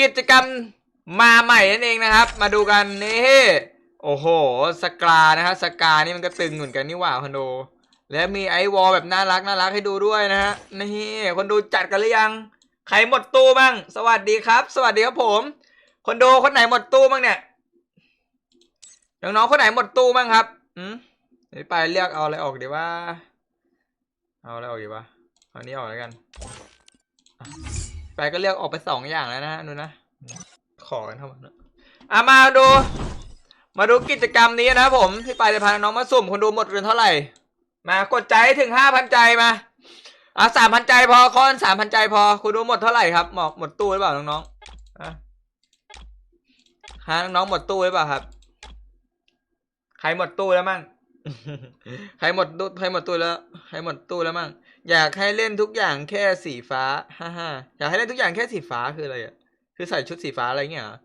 กิจกรรมมาใหม่นั่นเองนะครับ มาดูกันนี่โอ้โหสกานะฮะสกานี่มันก็ตึงเหมือนกันนี่หว่าคอนโด และมีไอวอลแบบน่ารักน่ารักให้ดูด้วยนะฮะนี่คนดูจัดกันหรือยังใครหมดตู้บ้าง สวัสดีครับ สวัสดีครับผม คนดูคนไหนหมดตู้บ้างเนี่ยน้องๆคนไหนหมดตู้บ้างครับอืมไปเรียกเอาอะไรออกดีว่า เอาอะไรออกดีวะเอาอันนี้ออกแล้วกัน ไปก็เลือกออกไปสองอย่างแล้วนะดูนะ ขอกันเข้ามานอะมาดู มาดูกิจกรรมนี้นะผมที่ไปจะพาน้องมาสุ่มคนดูหมดเงินเท่าไหร่ มากดใจถึงห้าพันใจมาอะสามพันใจพอคอนสามพันใจพอคุณดูหมดเท่าไหร่ครับหมดหมดตู้หรือเปล่าน้องๆอะฮะน้องหมดตู้หรือเปล่าครับ ใครหมดตู้แล้วมั่งใครหมดตู้ใครหมดตู้แล้ว ใครหมดตู้แล้วมั่งอยากให้เล่นทุกอย่างแค่สีฟ้าฮ่าฮ่าอยากให้เล่นทุกอย่างแค่สีฟ้าคืออะไรอะคือใส่ชุดสีฟ้าอะไรเงี้ยหรอ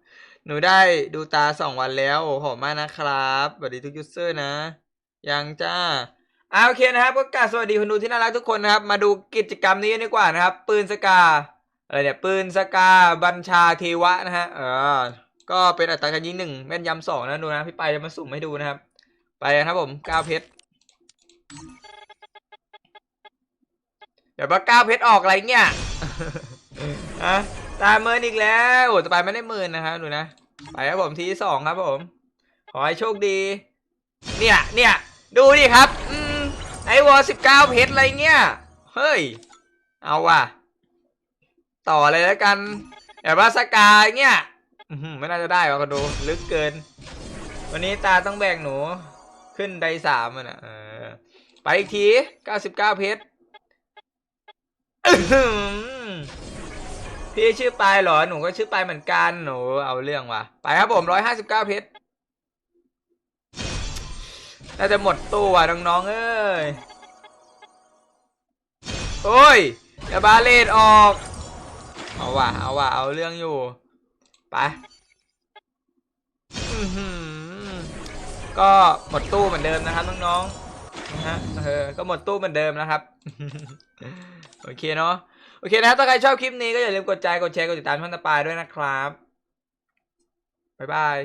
หนูได้ดูตาสองวันแล้วโอ้โหอบคุณมากนะครับสวัสดีทุกยูเซอร์นะ ยังจ้าอ่าโอเคนะครับก็กราบสวัสดีคนดูที่น่ารักทุกคนนะครับ มาดูกิจกรรมนี้ดีกว่านะครับ ปืนสกาอะไรเนี่ยปืนสกาบัญชาเทวะนะฮะเออก็เป็นอัตราการยิงหนึ่งแม่นยำสองนะดูนะพี่ไปจะมาสุ่มให้ดูนะครับ ไปกันครับผมก้าวเพชร เดี๋ยวมาก้าวเพชรออกอะไรเงี้ยอะตามเมินอีกแล้วโอ้ต่อไปไม่ได้หมื่นนะครับดูนะ ไปครับผมทีสองครับผม ขอให้โชคดี เนี่ยเนี่ยดูดิครับอืมไอวอสิบเก้าเพชรอะไรเงี้ย เฮ้ย เอาว่ะ ต่อเลยแล้วกันแบบว่าสกายเงี้ยไม่น่าจะได้ว่ะก็ดูลึกเกิน วันนี้ตาต้องแบ่งหนู ขึ้นไดสามอะเออไปอีกทีเก้าสิบเก้าเพชร พี่ชื่อปายเหรอ หนูก็ชื่อปายเหมือนกัน หนู เอาเรื่องว่ะ ไปครับผมร้อยห้าสิบเก้าเพชร น่าจะหมดตู้ว่ะน้องๆ เอ้ย โอ้ยอย่าบาเลตออก เอาว่ะ เอาว่ะ เอาเรื่องอยู่ ไปก็หมดตู้เหมือนเดิมนะครับน้องๆ นะฮะเออก็หมดตู้เหมือนเดิมนะครับ โอเคเนาะโอเคนะครับถ้าใครชอบคลิปนี้ก็อย่าลืมกดใจกดแชร์กดติดตามช่องตะปายด้วยนะครับบ๊ายบาย